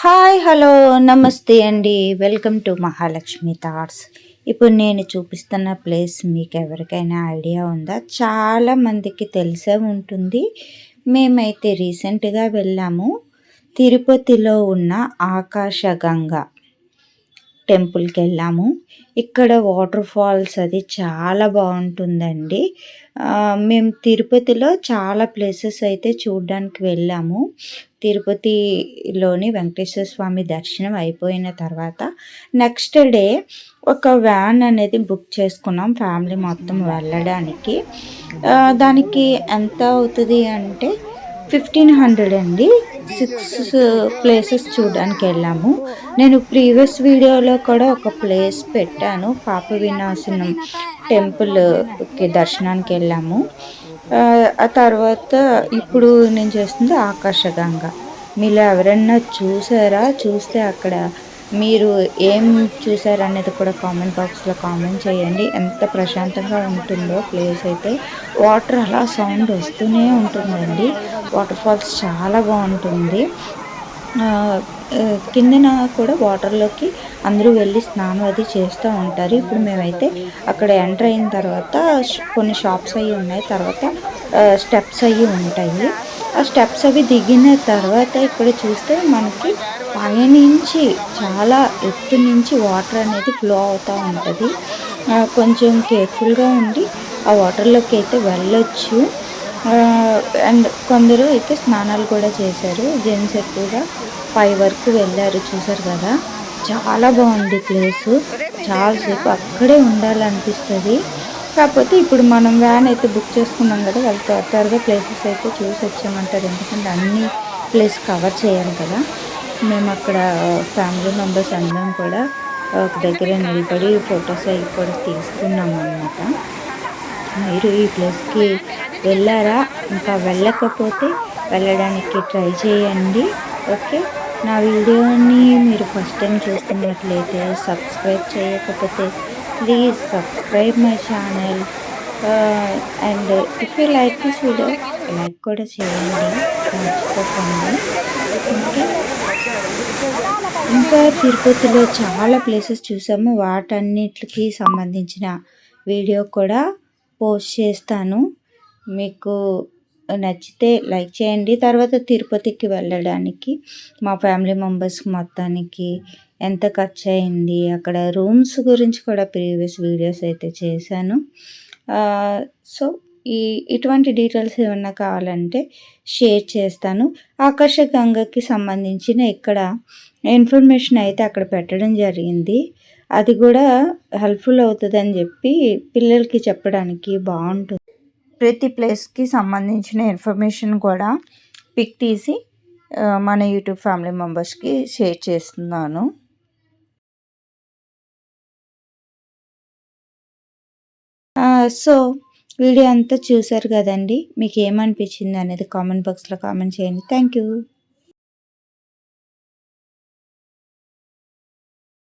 Hi hello నమస్తే అండి. Welcome to Mahalakshmi thoughts. ఇప్పుడు నేను చూపిస్తున్న ప్లేస్ మీకు ఎవరికైనా ఐడియా ఉందా? చాలా మందికి తెలిసే ఉంటుంది. మేమైతే రీసెంట్గా వెళ్ళాము. తిరుపతిలో ఉన్న ఆకాశగంగ టెంపుల్కి వెళ్ళాము ఇక్కడ వాటర్ ఫాల్స్ అది చాలా బాగుంటుందండి. మేము తిరుపతిలో చాలా ప్లేసెస్ అయితే చూడడానికి వెళ్ళాము. తిరుపతిలోని వెంకటేశ్వర స్వామి దర్శనం అయిపోయిన తర్వాత నెక్స్ట్ డే ఒక వ్యాన్ అనేది బుక్ చేసుకున్నాం ఫ్యామిలీ మొత్తం వెళ్ళడానికి. దానికి ఎంత అవుతుంది అంటే ఫిఫ్టీన్ హండ్రెడ్ అండి. సిక్స్ ప్లేసెస్ uh, చూడడానికి వెళ్ళాము. నేను ప్రీవియస్ వీడియోలో కూడా ఒక ప్లేస్ పెట్టాను పాప వినాశనం టెంపుల్కి దర్శనానికి వెళ్ళాము. ఆ తర్వాత ఇప్పుడు నేను చేస్తుంది ఆకాశగంగ. మీరు ఎవరన్నా చూసారా? చూస్తే అక్కడ మీరు ఏం చూసారనేది కూడా కామెంట్ బాక్స్లో కామెంట్ చేయండి. ఎంత ప్రశాంతంగా ఉంటుందో ప్లేస్ అయితే. వాటర్ అలా సౌండ్ వస్తూనే ఉంటుందండి. వాటర్ ఫాల్స్ చాలా బాగుంటుంది. కిందన కూడా వాటర్లోకి అందరూ వెళ్ళి స్నానం అది చేస్తూ ఉంటారు. ఇప్పుడు మేమైతే అక్కడ ఎంటర్ అయిన తర్వాత కొన్ని షాప్స్ అవి ఉన్నాయి. తర్వాత స్టెప్స్ అవి ఉంటాయి. ఆ స్టెప్స్ అవి దిగిన తర్వాత ఇక్కడ చూస్తే మనకి పైనుంచి చాలా ఎత్తు నుంచి వాటర్ అనేది ఫ్లో అవుతూ ఉంటుంది. కొంచెం కేర్ఫుల్గా ఉండి ఆ వాటర్లోకి అయితే వెళ్ళొచ్చు. అండ్ కొందరు అయితే స్నానాలు కూడా చేశారు. జెంట్స్ ఎక్కువగా పై వరకు వెళ్ళారు చూసారు కదా. చాలా బాగుంది ప్లేసు. చాలాసేపు అక్కడే ఉండాలనిపిస్తుంది. కాకపోతే ఇప్పుడు మనం వ్యాన్ అయితే బుక్ చేసుకున్నాం కదా వాళ్ళు త్వరగా ప్లేసెస్ అయితే చూసి వచ్చామంటారు ఎందుకంటే అన్ని ప్లేస్ కవర్ చేయాలి కదా. మేము అక్కడ ఫ్యామిలీ మెంబర్స్ అందరం కూడా ఒక దగ్గర నిలబడి ఫొటోస్ అవి కూడా తీసుకున్నాం అనమాట మీరు ఈ ప్లేస్కి వెళ్ళారా? ఇంకా వెళ్ళకపోతే వెళ్ళడానికి ట్రై చేయండి. ఓకే నా వీడియోని మీరు ఫస్ట్ టైం చూస్తున్నట్లయితే సబ్స్క్రైబ్ చేయకపోతే please subscribe my channel and if you like this video like కూడా చేయండి. మర్చిపోకండి. ఇంకా తిరుపతిలో చాలా ప్లేసెస్ చూసాము. వాటన్నిటికి సంబంధించిన వీడియో కూడా పోస్ట్ చేస్తాను. మీకు నచ్చితే లైక్ చేయండి. తర్వాత తిరుపతికి వెళ్ళడానికి మా ఫ్యామిలీ మెంబర్స్ మొత్తానికి ఎంత ఖర్చు అయింది అక్కడ రూమ్స్ గురించి కూడా ప్రీవియస్ వీడియోస్ అయితే చేశాను. సో ఈ ఇటువంటి డీటెయిల్స్ ఏమన్నా కావాలంటే షేర్ చేస్తాను. ఆకర్ష గంగకి సంబంధించిన ఇక్కడ ఇన్ఫర్మేషన్ అయితే అక్కడ పెట్టడం జరిగింది. అది కూడా హెల్ప్ఫుల్ అవుతుందని చెప్పి పిల్లలకి చెప్పడానికి బాగుంటుంది. ప్రతి ప్లేస్కి సంబంధించిన ఇన్ఫర్మేషన్ కూడా పిక్ తీసి మన యూట్యూబ్ ఫ్యామిలీ మెంబర్స్కి షేర్ చేస్తున్నాను. సో వీడియో అంతా చూసారు కదండి? మీకు ఏమనిపించింది అనేది కామెంట్ బాక్స్లో కామెంట్ చేయండి. Thank you